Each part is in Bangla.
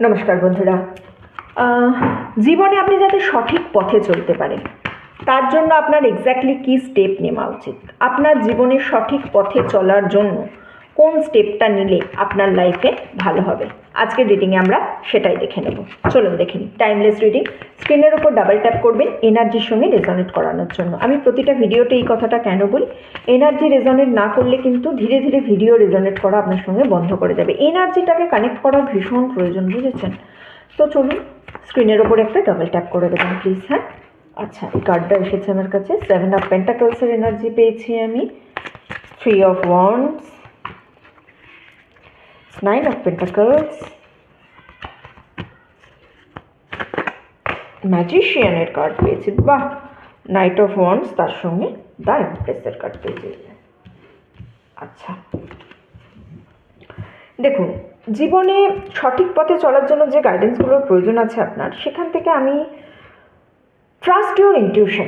নমস্কার বন্ধুরা। জীবনে আপনি যাতে সঠিক পথে চলতে পারেন, তার জন্য আপনার এক্স্যাক্টলি কী স্টেপ নেওয়া উচিত? আপনার জীবনে সঠিক পথে চলার জন্য কোন স্টেপটা নিলে আপনার লাইফে ভালো হবে? আজকের রিডিংয়ে আমরা সেটাই দেখে নেব। চলুন দেখে নিই। টাইমলেস রিডিং স্ক্রিনের উপর ডাবল ট্যাপ করবেন এনার্জির সঙ্গে রেজনেট করানোর জন্য। আমি প্রতিটা ভিডিওতে এই কথাটা কেন বলি? এনার্জি রেজনেট না করলে কিন্তু ধীরে ধীরে ভিডিও রেজনেট করা আপনার সঙ্গে বন্ধ করে দেবে এনার্জিটাকে কানেক্ট করার ভীষণ প্রয়োজন, বুঝেছেন? তো চলুন স্ক্রিনের ওপর একটা ডাবল ট্যাপ করে দেবেন প্লিজ হ্যাঁ? আচ্ছা এই কার্ডটা এসেছে আমার কাছে। সেভেন অফ পেন্টাকলসের এনার্জি পেয়েছি আমি। Three of wands nine of pentacles ম্যাজিশিয়ানের card পেয়েছি। বাহ! নাইট অফ ওয়ান্স তার সঙ্গে দ্য এমপ্রেসের কার্ড পেয়েছি। আচ্ছা। দেখুন, জীবনে সঠিক পথে চলার জন্য যে গাইডেন্সগুলোর প্রয়োজন আছে আপনার, সেখান থেকে আমি ট্রাস্ট ইউর ইনটিউশন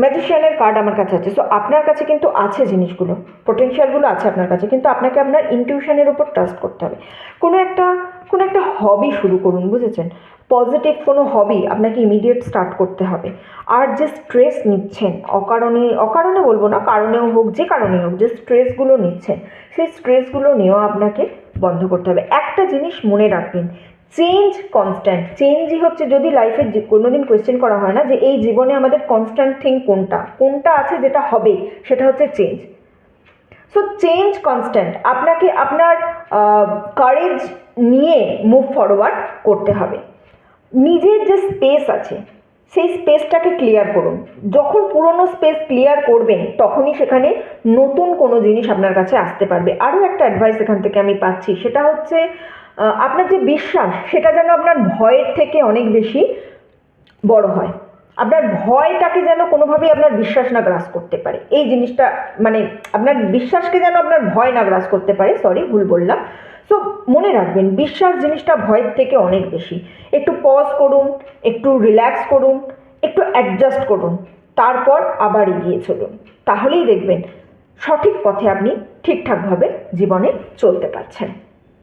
ম্যাজিশিয়ানের কার্ড আমার কাছে আছে। সো আপনার কাছে কিন্তু আছে জিনিসগুলো পোটেনশিয়ালগুলো আছে আপনার কাছে, কিন্তু আপনাকে আপনার ইনটিউশনের উপর ট্রাস্ট করতে হবে। কোনো একটা কোনো একটা হবি শুরু করুন, বুঝেছেন? পজিটিভ কোনো হবি আপনাকে ইমিডিয়েট স্টার্ট করতে হবে। আর যে স্ট্রেস নিচ্ছেন, অকারণে অকারণে বলব না, কারণেও হোক, যে কারণে হোক, যে স্ট্রেসগুলো নিচ্ছেন, সেই স্ট্রেসগুলো নিয়েও আপনাকে বন্ধ করতে হবে। একটা জিনিস মনে রাখবেন চেঞ্জ কনস্ট্যান্ট চেঞ্জই হচ্ছে যদি লাইফে কোনো দিন কোয়েশ্চেন করা হয় না যে, এই জীবনে আমাদের কনস্ট্যান্ট থিং কোনটা? কোনটা আছে যেটা হবে? সেটা হচ্ছে চেঞ্জ সো চেঞ্জ কনস্ট্যান্ট আপনাকে, আপনার কারেজ নিয়ে মুভ ফরওয়ার্ড করতে হবে। নিজের যে স্পেস আছে, সেই স্পেসটাকে ক্লিয়ার করুন। যখন পুরনো স্পেস ক্লিয়ার করবেন, তখনই সেখানে নতুন কোনো জিনিস আপনার কাছে আসতে পারবে। আরও একটা অ্যাডভাইস এখান থেকে আমি পাচ্ছি, সেটা হচ্ছে আপনার যে বিশ্বাস, সেটা যেন আপনার ভয়ের থেকে অনেক বেশি বড় হয়। আপনার ভয়টাকে যেন কোনোভাবেই আপনার বিশ্বাস না গ্রাস করতে পারে। এই জিনিসটা মানে আপনার বিশ্বাসকে যেন আপনার ভয় না গ্রাস করতে পারে সরি ভুল বললাম। সো মনে রাখবেন, বিশ্বাস জিনিসটা ভয়ের থেকে অনেক বেশি। একটু পজ করুন, একটু রিল্যাক্স করুন, একটু অ্যাডজাস্ট করুন, তারপর আবার এগিয়ে চলুন। তাহলেই দেখবেন সঠিক পথে আপনি ঠিকঠাকভাবে জীবনে চলতে পারছেন।